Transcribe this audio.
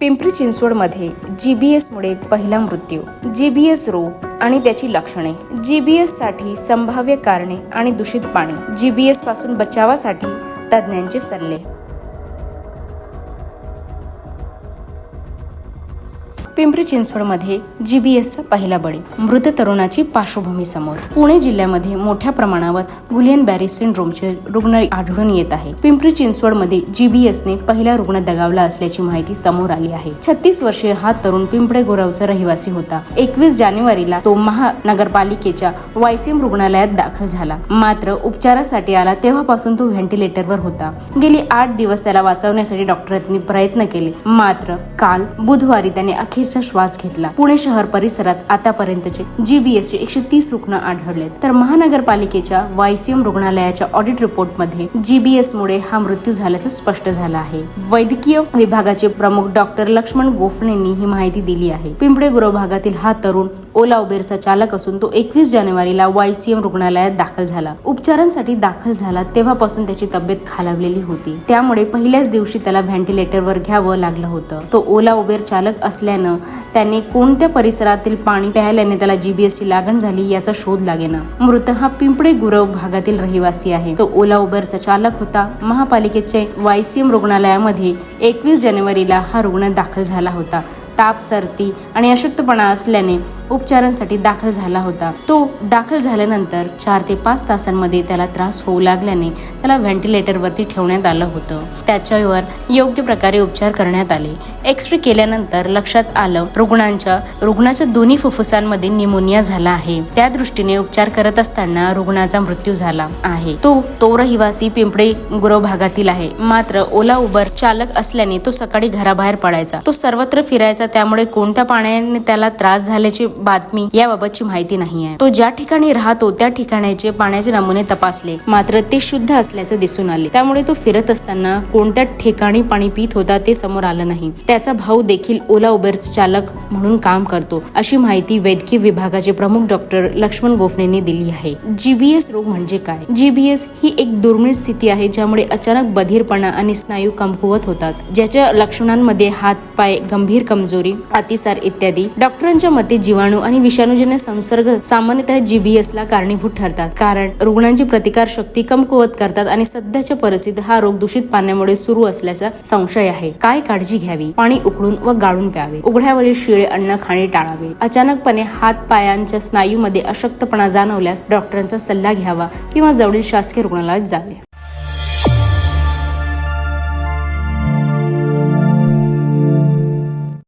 पिंपरी चिंचवडमध्ये G B एसमुळे पहिला मृत्यू. जी बी एस रोग आणि त्याची लक्षणे. जी बी साठी संभाव्य कारणे आणि दूषित पाणी. जी बी एसपासून बचावासाठी तज्ज्ञांचे सल्ले. पिंपरी चिंचवडमध्ये जी बी एसचा पहिला बळी. मृत तरुणाची पार्श्वभूमी समोर. पुणे जिल्ह्यामध्ये मोठ्या प्रमाणावर गुलियन बॅरिस सिंड्रोमचे रुग्ण आढळून येत आहे. पिंपरी चिंचवडमध्ये जी बी एसने पहिला रुग्ण दगावला असल्याची माहिती समोर आली आहे. छत्तीस वर्षीय हा तरुण पिंपळे गोरावचा रहिवासी होता. एकवीस जानेवारीला तो महानगरपालिकेच्या वायसीम रुग्णालयात दाखल झाला. मात्र उपचारासाठी आला तेव्हापासून तो व्हेंटिलेटरवर होता. गेली आठ दिवस त्याला वाचवण्यासाठी डॉक्टरांनी प्रयत्न केले. मात्र काल बुधवारी त्याने अखेर अखेरचा श्वास घेतला. पुणे शहर परिसरात आतापर्यंतचे जीबीएसचे एकशे तीस रुग्ण आढळलेत. तर महानगरपालिकेच्या वायसीएम रुग्णालयाच्या ऑडिट रिपोर्टमध्ये जीबीएस मुळे हा मृत्यू झाल्याचं स्पष्ट झालं आहे. वैद्यकीय विभागाचे प्रमुख डॉक्टर लक्ष्मण गोफणेंनी ही माहिती दिली आहे. पिंपळे गुरव भागातील हा तरुण ओला उबेरचा चालक असून तो एकवीस जानेवारीला वायसीएम रुग्णालयात दाखल झाला. उपचारांसाठी दाखल झाला तेव्हापासून त्याची तब्येत खालावलेली होती. त्यामुळे पहिल्याच दिवशी त्याला व्हेंटिलेटरवर घ्यावं लागलं होतं. तो ओला उबेर चालक असल्यानं त्याने कोणत्या परिसरातील पाणी प्यायल्याने त्याला जीबीएसची लागण झाली याचा शोध लागेना. मृत हा पिंपळे गुरव भागातील रहिवासी आहे. तो ओला उबरचा चालक होता. महापालिकेचे वायसीएम रुग्णालयामध्ये एकवीस जानेवारीला हा रुग्ण दाखल झाला होता. ताप सर्दी आणि अशक्तपणा असल्याने उपचारांसाठी दाखल झाला होता. तो दाखल झाल्यानंतर चार ते पाच तासांमध्ये त्याला त्रास होऊ लागल्याने त्याला व्हेंटिलेटरवरती ठेवण्यात आलं होतं. त्याच्यावर योग्य प्रकारे उपचार करण्यात आले. एक्सरे केल्यानंतर लक्षात आलं रुग्णांच्या रुग्णाच्या दोन्ही फुफ्फुसांमध्ये निमोनिया झाला आहे. त्या दृष्टीने उपचार करत असताना रुग्णाचा मृत्यू झाला आहे. तो तो रहिवासी पिंपळे गुरव भागातील आहे. मात्र ओला उबर चालक असल्याने तो सकाळी घराबाहेर पडायचा. तो सर्वत्र फिरायचा त्यामुळे कोणत्या पाण्याने त्याला त्रास झाल्याची बातमी याबाबतची माहिती नाही आहे. तो ज्या ठिकाणी राहतो त्या ठिकाणाचे पाण्याचे नमुने तपासले. मात्र ते शुद्ध असल्याचे दिसून आले. त्यामुळे तो फिरत असताना कोणत्या ठिकाणी पाणी पित होता ते समोर आलं नाही. त्याचा भाऊ देखील ओला उबेर चालक म्हणून काम करतो अशी माहिती वैद्यकीय विभागाचे प्रमुख डॉक्टर लक्ष्मण गोफणेने दिली आहे. जीबीएस रोग म्हणजे काय? जीबीएस ही एक दुर्मिळ स्थिती आहे ज्यामुळे अचानक बधीरपणा आणि स्नायू कमकुवत होतात ज्याच्या लक्षणांमध्ये हात पाय गंभीर कमजोरी अतिसार इत्यादी. डॉक्टरांच्या मते जीवाणू आणि विषाणूजन्य संसर्ग सामान्यतः जीबीएस ला कारणीभूत ठरतात. कारण रुग्णांची प्रतिकार शक्ती कमकुवत करतात आणि सध्याच्या परिस्थितीत हा रोग दूषित पाण्यामुळे सुरू असल्याचा संशय आहे. काय काळजी घ्यावी? पाणी उकळून व गाळून प्यावे. उघड्यावरील शिळे अन्न खाणे टाळावे. अचानकपणे हात पायांच्या स्नायूमध्ये अशक्तपणा जाणवल्यास डॉक्टरांचा सल्ला घ्यावा किंवा जवळील शासकीय रुग्णालयात जावे.